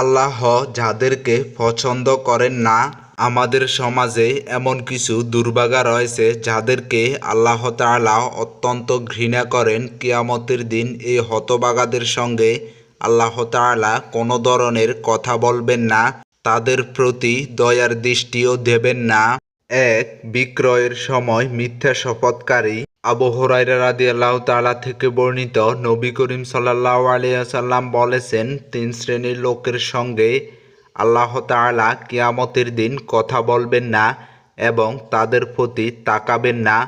আল্লাহ যাদেরকে পছন্দ করেন না, আমাদের সমাজে এমন কিছু দুর্ভাগা রয়েছে যাদেরকে আল্লাহ তাআলা অত্যন্ত ঘৃণা করেন। কিয়ামতের দিন এই হতবাগাদের সঙ্গে আল্লাহ তাআলা কোনো ধরনের কথা বলবেন না, তাদের প্রতি দয়ার দৃষ্টিও দেবেন না। এক, বিক্রয়ের সময় মিথ্যা শপথকারী আবু হুরায়রা রাদিয়াল্লাহু তাআলা থেকে বর্ণিত নবী করিম সাল্লাল্লাহু আলাইহি ওয়াসাল্লাম বলেছেন, তিন শ্রেণির লোকের সঙ্গে আল্লাহ তাআলা কিয়ামতের দিন কথা বলবেন না এবং তাদের প্রতি তাকাবেন না।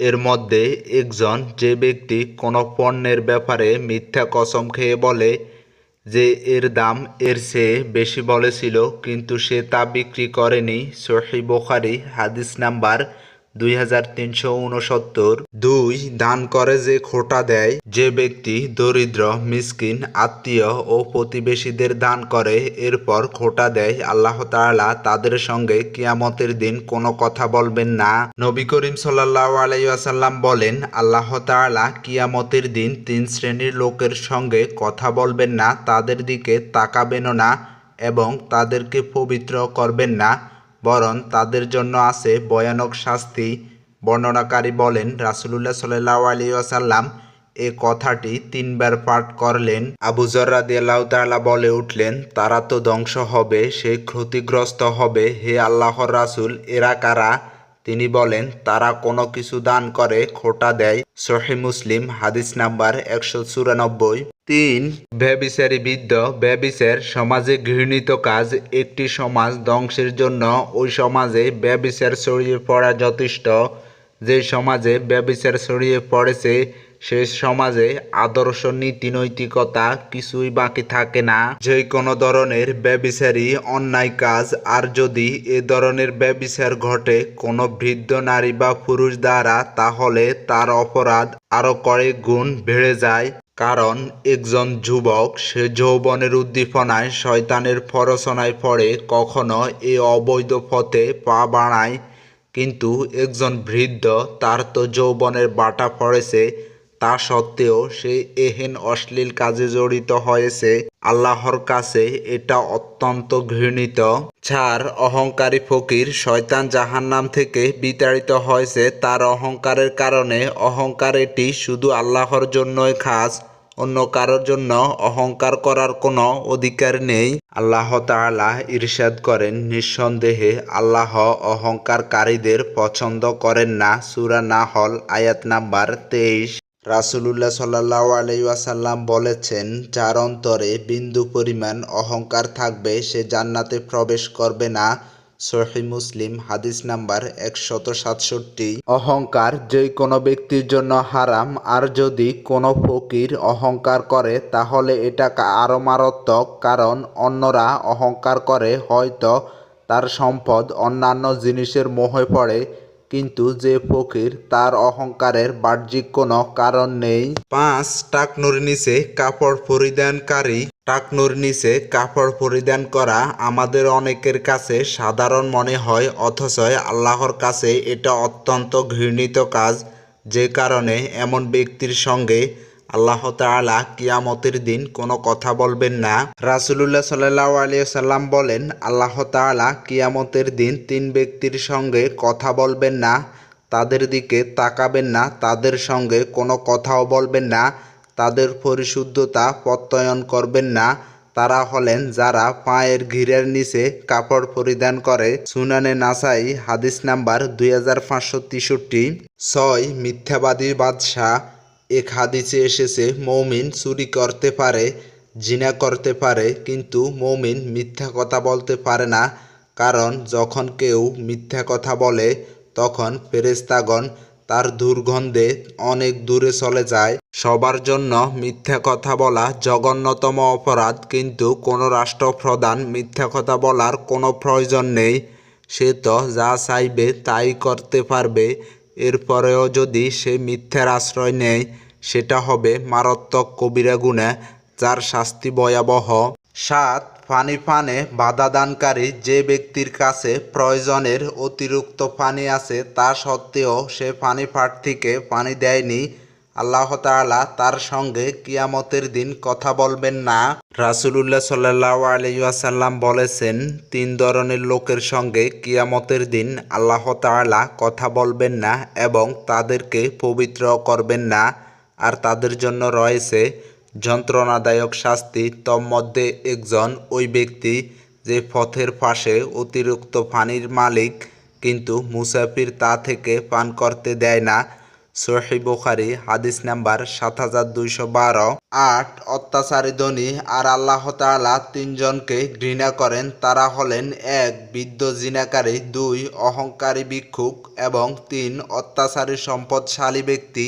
এর মধ্যে একজন যে ব্যক্তি কোনো পণ্যের ব্যাপারে মিথ্যা কসম খেয়ে বলে যে এর দাম এর চেয়ে বেশি বলেছিল, কিন্তু সে তা বিক্রি করেনি। সহি বোখারি হাদিস নাম্বার দুই হাজার তিনশো দুই দান করে যে খোটা দেয়, যে ব্যক্তি দরিদ্র, মিসকিন, আত্মীয় ও প্রতিবেশীদের দান করে, এরপর খোটা দেয় আল্লাহ তাআলা, তাদের সঙ্গে কিয়ামতের দিন কোনো কথা বলবেন না। নবী করিম সাল্লাল্লাহু আলাইহি ওয়াসাল্লাম বলেন, আল্লাহ তাআলা কিয়ামতের দিন তিন শ্রেণির লোকের সঙ্গে কথা বলবেন না, তাদের দিকে তাকাবেনও না এবং তাদেরকে পবিত্র করবেন না। বরং তাদের জন্য আছে ভয়ানক শাস্তি। বর্ণনাকারী বলেন, রাসূলুল্লাহ ওয়াসাল্লাম এ কথাটি তিনবার পাঠ করলেন। আবু যর রাদিয়াল্লাহু তাআলা বলে উঠলেন, তারা তো ধ্বংস হবে, সে ক্ষতিগ্রস্ত হবে। হে আল্লাহর রাসূল, এরা কারা? তিনি বলেন, তারা কোনো কিছু দান করে, খোটা দেয়। সহি মুসলিম, হাদিস নাম্বার একশো চুরানব্বই। তিন। ব্যবিচারী বৃদ্ধ, ব্যবিচার সমাজে ঘৃণিত কাজ, একটি সমাজ ধ্বংসের জন্য ওই সমাজে ব্যবিচার ছড়িয়ে পড়া যথেষ্ট। যে সমাজে ব্যবিচার ছড়িয়ে পড়েছে সেই সমাজে আদর্শ, নীতি, নৈতিকতা কিছুই বাকি থাকে না। যে কোনো ধরনের ব্যবিচারী অন্যায় কাজ, আর যদি এ ধরনের ব্যবিচার ঘটে কোনো বৃদ্ধ নারী বা পুরুষ দ্বারা, তাহলে তার অপরাধ আরও কয়েক গুণ বেড়ে যায়। কারণ একজন যুবক সে যৌবনের উদ্দীপনায় শয়তানের ফরসনায় পড়ে, কখনো এ অবৈধ পথে পা বাড়ায়। কিন্তু একজন বৃদ্ধ, তার তো যৌবনের বাটা পড়েছে, তা সত্ত্বেও সে এহেন অশ্লীল কাজে জড়িত হয়েছে। আল্লাহর কাছে এটা অত্যন্ত ঘৃণিত। ছাড় অহংকারী ফকির শয়তান জাহান্নাম থেকে বিতাড়িত হয়েছে, তার অহংকারের কারণে অহংকার এটি শুধু আল্লাহর জন্যই খাস। অন্য কারোর জন্য অহংকার করার কোনো অধিকার নেই। আল্লাহ তাআলা ইরশাদ করেন, নিঃসন্দেহে আল্লাহ অহংকারকারীদের পছন্দ করেন না। সূরা নাহল, আয়াত নাম্বার তেইশ। রাসূলুল্লাহ সাল্লাল্লাহু আলাইহি ওয়াসাল্লাম বলেছেন, যার অন্তরে বিন্দু পরিমাণ অহংকার থাকবে, সে জান্নাতে প্রবেশ করবে না। সহি মুসলিম হাদিস নাম্বার একশত সাতষট্টি। অহংকার যে কোনো ব্যক্তির জন্য হারাম, আর যদি কোনো ফকির অহংকার করে, তাহলে এটা আরও আরও মারাত্মক, কারণ অন্যরা অহংকার করে, হয়তো তার সম্পদ অন্যান্য জিনিসের মোহে পড়ে কিন্তু যে ফকির তার অহংকারের বাহ্যিক কোনো কারণ নেই। পাঁচ, টাকনুর নিচে কাপড় পরিধানকারী। টাকনুর নিচে কাপড় পরিধান করা আমাদের অনেকের কাছে সাধারণ মনে হয়, অথচ আল্লাহর কাছে এটা অত্যন্ত ঘৃণিত কাজ। যে কারণে এমন ব্যক্তির সঙ্গে আল্লাহ তাআলা কিয়ামতের দিন কোনো কথা বলবেন না। রাসূলুল্লাহ আলাইহি সাল্লাম বলেন, আল্লাহ তাআলা কিয়ামতের দিন তিন ব্যক্তির সঙ্গে কথা বলবেন না, তাদের দিকে তাকাবেন না, তাদের সঙ্গে কোনো কথাও বলবেন না, তাদের পরিশুদ্ধতা প্রত্যয়ন করবেন না। তারা হলেন যারা পায়ের ঘিরের নিচে কাপড় পরিধান করে। সুনানে নাসাই, হাদিস নাম্বার দুই হাজার পাঁচশো ছয়, মিথ্যাবাদী বাদশাহ। এক হাদিসে এসেছে, মৌমিন চুরি করতে পারে, জিনা করতে পারে, কিন্তু মৌমিন মিথ্যা কথা বলতে পারে না। কারণ যখন কেউ মিথ্যা কথা বলে, তখন ফেরেস্তাগণ তার দুর্গন্ধে অনেক দূরে চলে যায়। সবার জন্য মিথ্যা কথা বলা জঘন্যতম অপরাধ, কিন্তু কোনো রাষ্ট্রপ্রধান মিথ্যা কথা বলার কোনো প্রয়োজন নেই। সে তো যা চাইবে তাই করতে পারবে। এরপরেও যদি সে মিথ্যার আশ্রয় নেয়, সেটা হবে মারাত্মক কবিরা গুণা, যার শাস্তি ভয়াবহ। সাত পানি পানে বাধা দানকারী যে ব্যক্তির কাছে প্রয়োজনের অতিরিক্ত পানি আছে, তা সত্ত্বেও সে পানি প্রার্থীকে থেকে পানি দেয়নি। আল্লাহ তাআলা তার সঙ্গে কিয়ামতের দিন কথা বলবেন না। রাসূলুল্লাহ সাল্লাল্লাহু আলাইহি ওয়াসাল্লাম বলেছেন, তিন ধরনের লোকের সঙ্গে কিয়ামতের দিন আল্লাহ তাআলা কথা বলবেন না এবং তাদেরকে পবিত্র করবেন না। আর তাদের জন্য রয়েছে যন্ত্রণাদায়ক শাস্তি। তন্মধ্যে একজন ওই ব্যক্তি যে পথের পাশে অতিরিক্ত পানির মালিক, কিন্তু মুসাফির তা থেকে পান করতে দেয় না। সহি বুখারি, হাদিস নাম্বার সাত হাজার দুইশো বারো। আট, অত্যাচারী ধনী আর আল্লাহ তালা তিনজনকে ঘৃণা করেন। তারা হলেন এক, বৃদ্ধ জিনাকারী, দুই, অহংকারী ভিক্ষুক এবং তিন, অত্যাচারী সম্পদশালী ব্যক্তি।